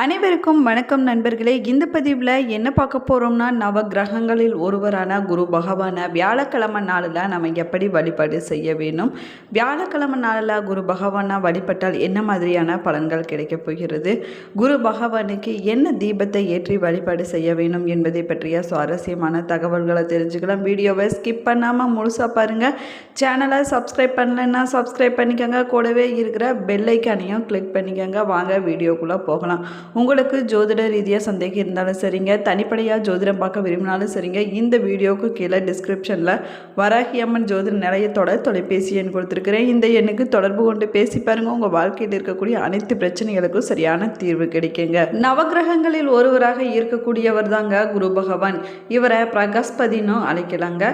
அனைவருக்கும் வணக்கம் நண்பர்களே. இந்த பதிவில் என்ன பார்க்க போகிறோம்னா நவ கிரகங்களில் ஒருவரான குரு பகவானை வியாழக்கிழமை நாளில் நம்ம எப்படி வழிபாடு செய்ய வேணும் வியாழக்கிழமை நாளில் குரு பகவானை வழிபட்டால் என்ன மாதிரியான பலன்கள் கிடைக்கப் போகிறது? குரு பகவானுக்கு என்ன தீபத்தை ஏற்றி வழிபாடு செய்ய வேணும் என்பதை பற்றிய சுவாரஸ்யமான தகவல்களை தெரிஞ்சுக்கலாம். வீடியோவை ஸ்கிப் பண்ணாமல் முழுசாக பாருங்கள் சேனலை சப்ஸ்கிரைப் பண்ணலைன்னா சப்ஸ்கிரைப் பண்ணிக்கோங்க. கூடவே இருக்கிற பெல்லைக்கானையும் கிளிக் பண்ணிக்கோங்க. வாங்க வீடியோக்குள்ளே போகலாம். உங்களுக்கு ஜோதிட ரீதியாக சந்தேகம் இருந்தாலும் சரிங்க. தனிப்படையாக ஜோதிடம் பார்க்க விரும்பினாலும் சரிங்க. இந்த வீடியோவுக்கு கீழே டிஸ்கிரிப்ஷனில் வராகியம்மன் ஜோதிட நிலையத்தோட தொலைபேசி எண் கொடுத்துருக்கிறேன். இந்த எண்ணுக்கு தொடர்பு கொண்டு பேசி பாருங்க. உங்கள் வாழ்க்கையில் இருக்கக்கூடிய அனைத்து பிரச்சனைகளுக்கும் சரியான தீர்வு கிடைக்குங்க. நவகிரகங்களில் ஒருவராக இருக்கக்கூடியவர் தாங்க குரு பகவான். இவரை பிரகஸ்பதினும் அழைக்கலாங்க.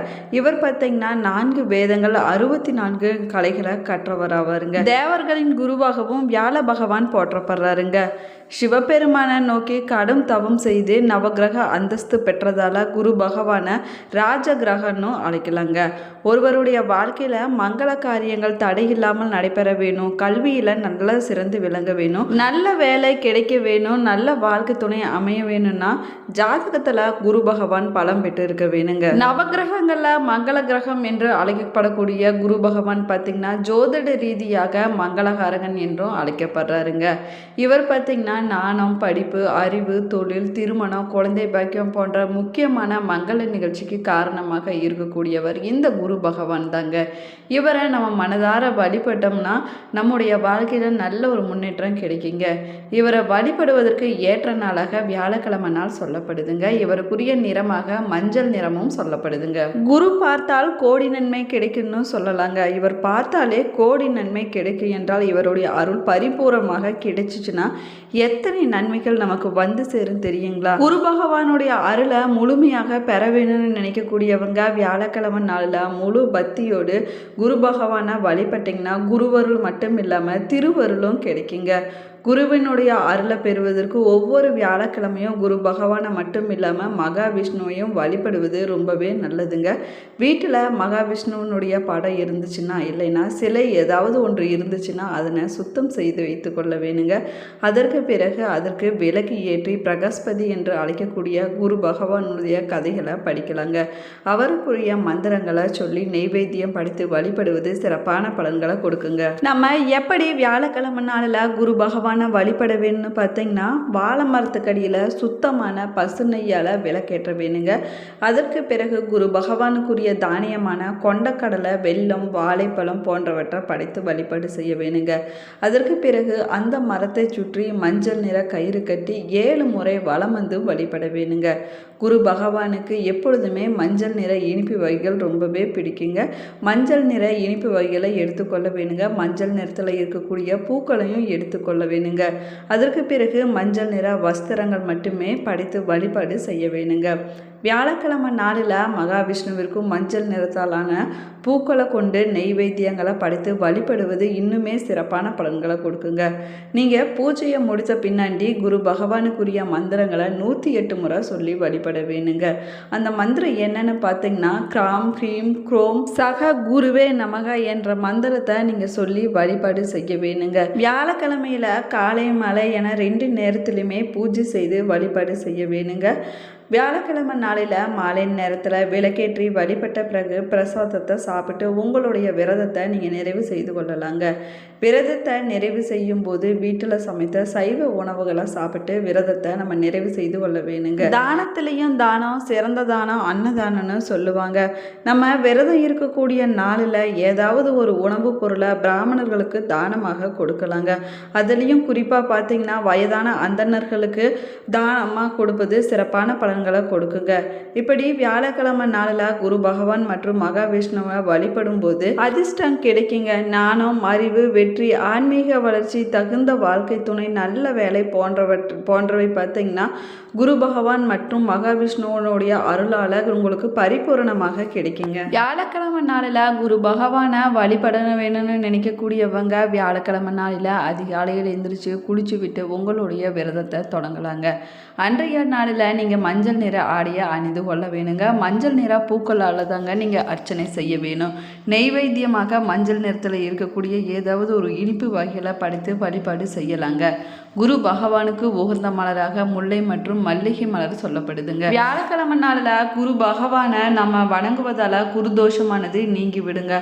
இவர் பார்த்தீங்கன்னா நான்கு வேதங்கள் அறுபத்தி நான்கு கலைகளை கற்றவராவாருங்க தேவர்களின் குருவாகவும் வியாழ பகவான் போற்றப்படுறாருங்க. சிவ சிவபெருமானை நோக்கி கடும் தவம் செய்து நவகிரக அந்தஸ்து பெற்றதால குரு பகவானை ராஜ கிரகன்னு அழைக்கலாங்க. ஒருவருடைய வாழ்க்கையில் மங்கள காரியங்கள் தடை இல்லாமல் நடைபெற வேணும். கல்வியில் நல்லா சிறந்து விளங்க வேணும். நல்ல வேலை கிடைக்க வேணும். நல்ல வாழ்க்கை துணை அமைய வேணும்னா ஜாதகத்தில் குரு பகவான் பலம் பெற்று இருக்க வேணுங்க. நவகிரகங்களில் மங்கள கிரகம் என்று அழைக்கப்படக்கூடிய குரு பகவான் பார்த்திங்கன்னா ஜோதிட ரீதியாக மங்களகாரகன் என்றும் அழைக்கப்படுறாருங்க. இவர் பார்த்திங்கன்னா நாணம் படிப்பு அறிவு தொழில் திருமணம் குழந்தை பாக்கியம் போன்ற முக்கியமான மங்கள நிகழ்ச்சிக்கு காரணமாக இருக்கக்கூடியவர் இந்த குரு பகவான் தாங்க. இவரை நம்ம மனதார வழிபட்டோம்னா நம்முடைய வாழ்க்கையில் நல்ல ஒரு முன்னேற்றம் கிடைக்குங்க. இவரை வழிபடுவதற்கு ஏற்ற நாளாக வியாழக்கிழமை நாள் சொல்லப்படுதுங்க. இவருக்குரிய நிறமாக மஞ்சள் நிறமும் சொல்லப்படுதுங்க. குரு பார்த்தால் கோடி நன்மை கிடைக்கும்னு சொல்லலாங்க. இவர் பார்த்தாலே கோடி நன்மை கிடைக்கும் என்றால் இவருடைய அருள் பரிபூர்ணமாக கிடைச்சிச்சுன்னா எத்தனை நன்மைகள் நமக்கு வந்து சேரும் தெரியுங்களா? குரு பகவானுடைய அருளை முழுமையாக பெற வேணும்னு நினைக்கக்கூடியவங்க வியாழக்கிழமை நாளில் முழு பக்தியோடு குரு பகவானை வழிபட்டிங்கன்னா குருவருள் மட்டும் இல்லாமல் திருவருளும் கிடைக்குங்க. குருவினுடைய அருளை பெறுவதற்கு ஒவ்வொரு வியாழக்கிழமையும் குரு பகவானை மட்டும் இல்லாமல் மகாவிஷ்ணுவையும் வழிபடுவது ரொம்பவே நல்லதுங்க. வீட்டில் மகாவிஷ்ணுவனுடைய படம் இருந்துச்சுன்னா இல்லைன்னா சிலை ஏதாவது ஒன்று இருந்துச்சுன்னா அதனை சுத்தம் செய்து வைத்து கொள்ள வேணுங்க. அதற்கு பிறகு அதற்கு விலக்கு ஏற்றி பிரகஸ்பதி என்று அழைக்கக்கூடிய குரு பகவானுடைய கதைகளை படிக்கலாங்க. அவருக்குரிய மந்திரங்களை சொல்லி நெய்வேத்தியம் படித்து வழிபடுவது சிறப்பான பலன்களை கொடுக்குங்க. நம்ம எப்படி வியாழக்கிழமை நாளில் குரு பகவான் பகவானை வழிபட வேணும்னு பார்த்தீங்கன்னா வாழை மரத்துக்கடியில் சுத்தமான பசு நெய்யால் விளக்கேற்ற வேணுங்க. அதற்கு பிறகு குரு பகவானுக்குரிய தானியமான கொண்டக்கடலை வெல்லம் வாழைப்பழம் போன்றவற்றை படைத்து வழிபாடு செய்ய வேணுங்க. அதற்கு பிறகு அந்த மரத்தை சுற்றி மஞ்சள் நிற கயிறு கட்டி ஏழு முறை வளம் வந்து வழிபட வேணுங்க. குரு பகவானுக்கு எப்பொழுதுமே மஞ்சள் நிற இனிப்பு வகைகள் ரொம்பவே பிடிக்குங்க. மஞ்சள் நிற இனிப்பு வகைகளை எடுத்துக்கொள்ள வேணுங்க. மஞ்சள் நிறத்தில் இருக்கக்கூடிய பூக்களையும் எடுத்துக்கொள்ள வேணுங்க. அதற்கு பிறகு மஞ்சள் நிற வஸ்திரங்கள் மட்டுமே படைத்து வழிபாடு செய்ய வேணுங்க. வியாழக்கிழமை நாளில் மகாவிஷ்ணுவிற்கும் மஞ்சள் நிறத்தாலான பூக்களை கொண்டு நெய்வேத்தியங்களை படைத்து வழிபடுவது இன்னுமே சிறப்பான பலன்களை கொடுக்குங்க. நீங்கள் பூஜையை முடித்த பின்னாடி குரு பகவானுக்குரிய மந்திரங்களை நூற்றி எட்டு முறை சொல்லி வழிபட வேணுங்க. அந்த மந்திரம் என்னன்னு பார்த்தீங்கன்னா கிராம் க்ரீம் குரோம் சக குருவே நமக என்ற மந்திரத்தை நீங்கள் சொல்லி வழிபாடு செய்ய வேணுங்க. வியாழக்கிழமையில் காலை மலை என ரெண்டு நேரத்துலையுமே பூஜை செய்து வழிபாடு செய்ய வேணுங்க. வியாழக்கிழமை நாளில் மாலை நேரத்தில் விளக்கேற்றி வழிபட்ட பிறகு பிரசாதத்தை சாப்பிட்டு உங்களுடைய விரதத்தை நீங்கள் நிறைவு செய்து கொள்ளலாங்க. விரதத்தை நிறைவு செய்யும் போது வீட்டில் சமைத்த சைவ உணவுகளை சாப்பிட்டு விரதத்தை நம்ம நிறைவு செய்து கொள்ள வேணுங்க. தானத்திலையும் தானம் சிறந்த தானம் அன்னதானம்னு சொல்லுவாங்க. நம்ம விரதம் இருக்கக்கூடிய நாளில் ஏதாவது ஒரு உணவுப் பொருளை பிராமணர்களுக்கு தானமாக கொடுக்கலாங்க. அதுலேயும் குறிப்பாக பார்த்தீங்கன்னா வயதான அந்தணர்களுக்கு தானமாக கொடுப்பது சிறப்பான பலன் பலன்களை கொடுக்குங்க. இப்படி வியாழக்கிழமை நாளில் குரு பகவான் மற்றும் மகாவிஷ்ணுவை வழிபடும் போது அதிர்ஷ்டம் கிடைக்குங்க. ஞானம் அறிவு வெற்றி ஆன்மீக வளர்ச்சி தகுந்த வாழ்க்கை துணை நல்ல வேலை போன்றவற்றை போன்றவை பார்த்தீங்கன்னா குரு பகவான் மற்றும் மகாவிஷ்ணுவனுடைய அருளால் உங்களுக்கு பரிபூரணமாக கிடைக்குங்க. வியாழக்கிழமை நாளில் குரு பகவானை வழிபட வேணும்னு நினைக்கக்கூடியவங்க வியாழக்கிழமை நாளில் அதிகாலையில் எழுந்திரிச்சு குளிச்சு விட்டு உங்களுடைய விரதத்தை தொடங்கலாங்க. அன்றைய நாளில் நீங்கள் மஞ்சள் நிற ஆடையை அணிந்து கொள்ள வேணுங்க. மஞ்சள் நிற பூக்களால் தாங்க நீங்கள் அர்ச்சனை செய்ய வேணும். நெய்வேத்தியமாக மஞ்சள் நிறத்தில் இருக்கக்கூடிய ஏதாவது ஒரு இனிப்பு வகையில் படைத்து வழிபாடு செய்யலாங்க. குரு பகவானுக்கு உகந்த மலராக முல்லை மற்றும் மல்லிகை மலர் சொல்லப்படுதுங்க. வியாழக்கிழமை நாளில் குரு பகவானை நம்ம வணங்குவதால குரு தோஷமானது நீங்கி விடுங்க.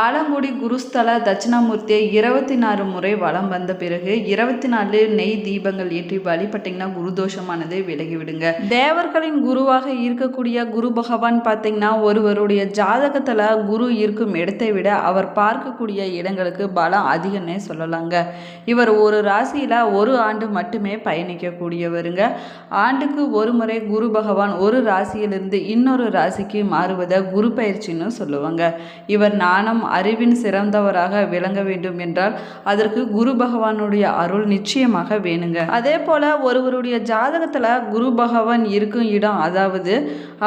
ஆலங்குடி குருஸ்தல தட்சிணாமூர்த்தியை இருபத்தி நாலு முறை வலம் வந்த பிறகு இருபத்தி நாலு நெய் தீபங்கள் ஏற்றி வழிபட்டீங்கன்னா குரு தோஷமானது விலகி விடுங்க. தேவர்களின் குருவாக இருக்கக்கூடிய குரு பகவான் பார்த்தீங்கன்னா ஒருவருடைய ஜாதகத்தில் குரு இருக்கும் இடத்தை விட அவர் பார்க்கக்கூடிய இடங்களுக்கு பலம் அதிகம்னே சொல்லலாங்க. இவர் ஒரு ராசியில் ஒரு ஆண்டு மட்டுமே பயணிக்கக்கூடியவருங்க. ஆண்டுக்கு ஒரு முறை குரு பகவான் ஒரு ராசியிலிருந்து இன்னொரு ராசிக்கு மாறுவதை குரு பயிற்சின்னு சொல்லுவாங்க. இவர் நாணம் அறிவின் சிறந்தவராக விளங்க வேண்டும் என்றால் அதற்கு குரு பகவானுடைய அருள் நிச்சயமாக வேணுங்க. அதே போல ஒருவருடைய ஜாதகத்தில் குரு பகவான் இருக்கும் இடம் அதாவது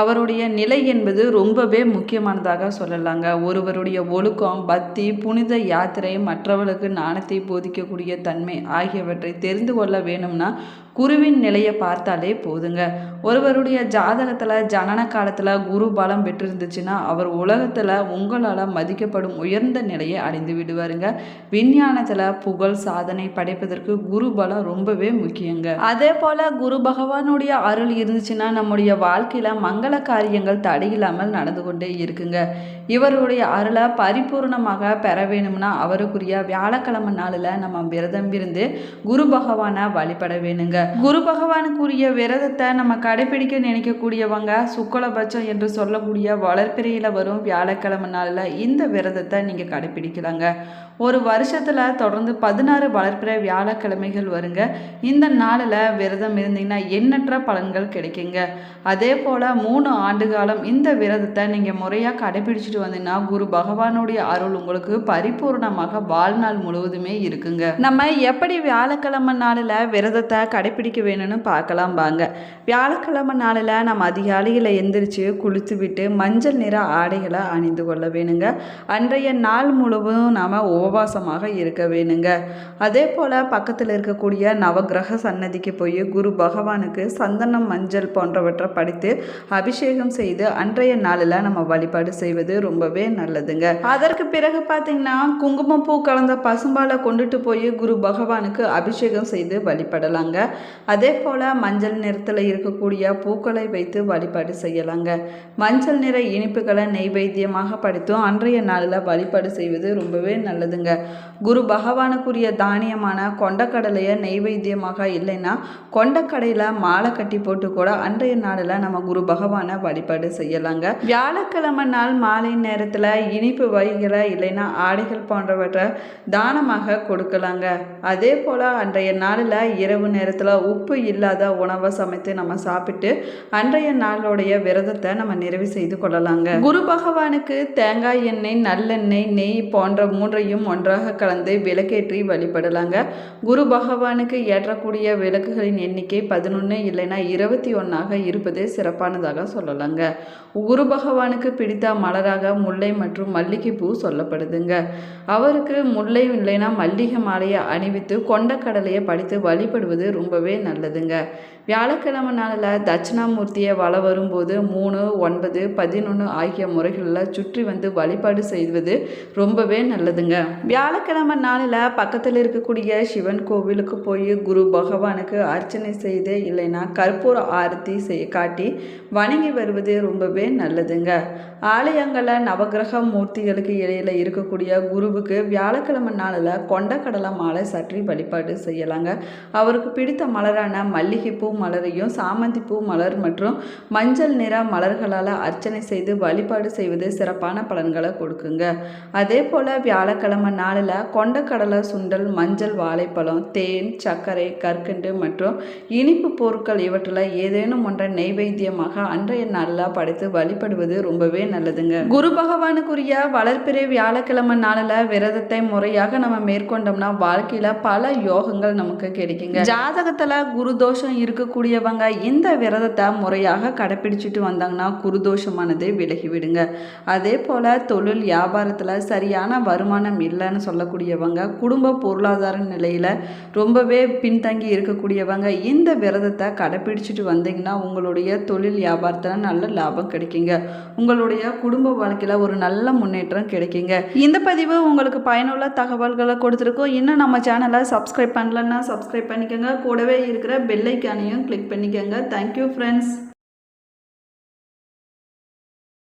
அவருடைய நிலை என்பது ரொம்பவே முக்கியமானதாக சொல்லலாங்க. ஒருவருடைய ஒழுக்கம் பக்தி புனித யாத்திரை மற்றவர்களுக்கு நாணத்தை போதிக்கக்கூடிய தன்மை ஆகியவற்றை தெரிந்து தெரிந்து கொள்ள வேணும்னா குருவின் நிலையை பார்த்தாலே போதுங்க. ஒருவருடைய ஜாதகத்தில் ஜனன காலத்தில் குரு பலம் பெற்றிருந்துச்சுன்னா அவர் உலகத்தில் உங்களால் மதிக்கப்படும் உயர்ந்த நிலையை அடைந்து விடுவாருங்க. விஞ்ஞானத்தில் புகழ் சாதனை படைப்பதற்கு குரு பலம் ரொம்பவே முக்கியங்க. அதே போல் குரு பகவானுடைய அருள் இருந்துச்சுன்னா நம்முடைய வாழ்க்கையில் மங்கள காரியங்கள் தடையில்லாமல் நடந்து கொண்டே இருக்குங்க. இவருடைய அருளை பரிபூர்ணமாக பெற வேணும்னா அவருக்குரிய வியாழக்கிழமை நாளில் நம்ம விரதம் இருந்து குரு பகவானை வழிபட வேணுங்க. குரு பகவானுக்குரிய விரதத்தை நம்ம கடைபிடிக்க நினைக்கக்கூடியவங்க சுக்கலபட்சம் என்று சொல்லக்கூடிய வளர்ப்பிறையில் வரும் வியாழக்கிழமை நாளில் இந்த விரதத்தை நீங்கள் கடைபிடிக்கலாங்க. ஒரு வருஷத்தில் தொடர்ந்து பதினாறு வளர்ப்பிறை வியாழக்கிழமைகள் வருங்க. இந்த நாளில் விரதம் இருந்தீங்கன்னா எண்ணற்ற பலன்கள் கிடைக்குங்க. அதே போல் மூணு ஆண்டு காலம் இந்த விரதத்தை நீங்கள் முறையாக வச்சுட்டு வந்தீங்கன்னா குரு பகவானுடைய அருள் உங்களுக்கு பரிபூர்ணமாக வாழ்நாள் முழுவதுமே இருக்குங்க. நம்ம எப்படி வியாழக்கிழமை நாளில் விரதத்தை கடைபிடிக்க வேணும்னு பார்க்கலாம் வாங்க. வியாழக்கிழமை நாளில் நம்ம அதிகாலையில் எந்திரிச்சு குளித்து விட்டு மஞ்சள் நிற ஆடைகளை அணிந்து கொள்ள வேணுங்க. அன்றைய நாள் முழுவதும் நாம் உபவாசமாக இருக்க வேணுங்க. அதே போல் பக்கத்தில் இருக்கக்கூடிய நவகிரக சன்னதிக்கு போய் குரு பகவானுக்கு சந்தனம் மஞ்சள் போன்றவற்றை படித்து அபிஷேகம் செய்து அன்றைய நாளில் நம்ம வழிபாடு செய்வது ரொம்பவே நல்லதுங்க. அதற்கு பிறகு பார்த்தீங்கன்னா குங்குமப்பூ கலந்த பசும்பாலை கொண்டுட்டு போய் குரு பகவானுக்கு அபிஷேகம் செய்து வழிபடலாங்க. அதே போல் மஞ்சள் நிறத்தில் இருக்கக்கூடிய பூக்களை வைத்து வழிபாடு செய்யலாங்க. மஞ்சள் நிற இனிப்புகளை நெய்வேத்தியமாக படித்தும் அன்றைய நாளில் வழிபாடு செய்வது ரொம்பவே நல்லதுங்க. குரு பகவானுக்குரிய தானியமான கொண்டக்கடலையை நெய்வேத்தியமாக இல்லைன்னா கொண்டக்கடையில் மாலை கட்டி போட்டு கூட அன்றைய நாளில் நம்ம குரு பகவானை வழிபாடு செய்யலாங்க. வியாழக்கிழமை நாள் மாலை நேரத்தில் இனிப்பு வகைகளை இல்லைன்னா ஆடைகள் போன்றவற்றை தானமாக கொடுக்கலாங்க. அதே போல் அன்றைய நாளில் இரவு நேரத்தில் உப்பு இல்லாத உணவை சமைத்து நம்ம சாப்பிட்டு அன்றைய நாளுடைய விரதத்தை நம்ம நிறைவு செய்து கொள்ளலாங்க. குரு பகவானுக்கு தேங்காய் எண்ணெய் நல்லெண்ணெய் நெய் போன்ற மூன்றையும் ஒன்றாக கலந்து விளக்கேற்றி வழிபடலாங்க. குரு பகவானுக்கு ஏற்றக்கூடிய விளக்குகளின் எண்ணிக்கை பதினொன்று இல்லைன்னா இருபத்தி ஒன்றாக இருப்பது சிறப்பானதாக சொல்லலாங்க. குரு பகவானுக்கு பிடித்த மலராக முல்லை மற்றும் மல்லிகைப்பூ சொல்லப்படுதுங்க. அவருக்கு முல்லை இல்லைன்னா மல்லிகை மாலையை அணிவித்து கொண்டக்கடலையை படித்து வழிபடுவது ரொம்பவே நல்லதுங்க. வியாழக்கிழமை நாளில் தட்சிணாமூர்த்தியை வள வரும்போது மூணு ஒன்பது பதினொன்று ஆகிய முறைகளில் சுற்றி வந்து வழிபாடு செய்வது ரொம்பவே நல்லதுங்க. வியாழக்கிழமை நாளில் பக்கத்தில் இருக்கக்கூடிய சிவன் கோவிலுக்கு போய் குரு பகவானுக்கு அர்ச்சனை செய்து இல்லைன்னா கற்பூர ஆரத்தி செய் காட்டி வணங்கி வருவது ரொம்பவே நல்லதுங்க. ஆலயங்களில் நவகிரக மூர்த்திகளுக்கு இடையில இருக்கக்கூடிய குருவுக்கு வியாழக்கிழமை நாளில் கொண்டக்கடலை மாலை சற்றி வழிபாடு செய்யலாங்க. அவருக்கு பிடித்த மலரான மல்லிகைப்பூ மலரையும் சாமந்தி பூ மலர் மற்றும் மஞ்சள் நிற மலர்களால் அர்ச்சனை செய்து வழிபாடு செய்வது சிறப்பான பலன்களை கொடுக்குங்க. அதே போல் வியாழக்கிழமை நாளில் கொண்டக்கடலை சுண்டல் மஞ்சள் வாழைப்பழம் தேன் சர்க்கரை கற்கண்டு மற்றும் இனிப்பு பொருட்கள் இவற்றில் ஏதேனும் ஒன்றை நெய்வேத்தியமாக அன்றைய நாளில் படைத்து வழிபடுவது ரொம்பவே நல்லதுங்க. குரு பகவானுக்குரிய வளர்ப்பிறை வியாழக்கிழமை நாளில் விரதத்தை முறையாக நம்ம மேற்கொண்டோம்னா வாழ்க்கையில் பல யோகங்கள் நமக்கு கிடைக்குங்க. ஜாதகத்தில் குரு தோஷம் இருக்கக்கூடியவங்க இந்த விரதத்தை முறையாக கடைப்பிடிச்சிட்டு வந்தாங்கன்னா குருதோஷமானது விலகிவிடுங்க. அதே போல் தொழில் வியாபாரத்தில் சரியான வருமானம் இல்லைன்னு சொல்லக்கூடியவங்க குடும்ப பொருளாதார நிலையில் ரொம்பவே பின்தங்கி இருக்கக்கூடியவங்க இந்த விரதத்தை கடைப்பிடிச்சிட்டு வந்தீங்கன்னா உங்களுடைய தொழில் வியாபாரத்தில் நல்ல லாபம் கிடைக்குங்க. உங்களுடைய குடும்ப வாழ்க்கையில் ஒரு நல்ல முன்னேற்றம் கிடைக்குங்க. இந்த பதிவு உங்களுக்கு பயனுள்ள தகவல்களை கொடுத்துருக்கோம். இன்னும் நம்ம சேனலை சப்ஸ்கிரைப் பண்ணலன்னா சப்ஸ்கிரைப் பண்ணிக்கோங்க. கூடவே இருக்கிற பெல்லைக்கானையும் கிளிக் பண்ணிக்கோங்க தேங்க்யூ ஃப்ரெண்ட்ஸ்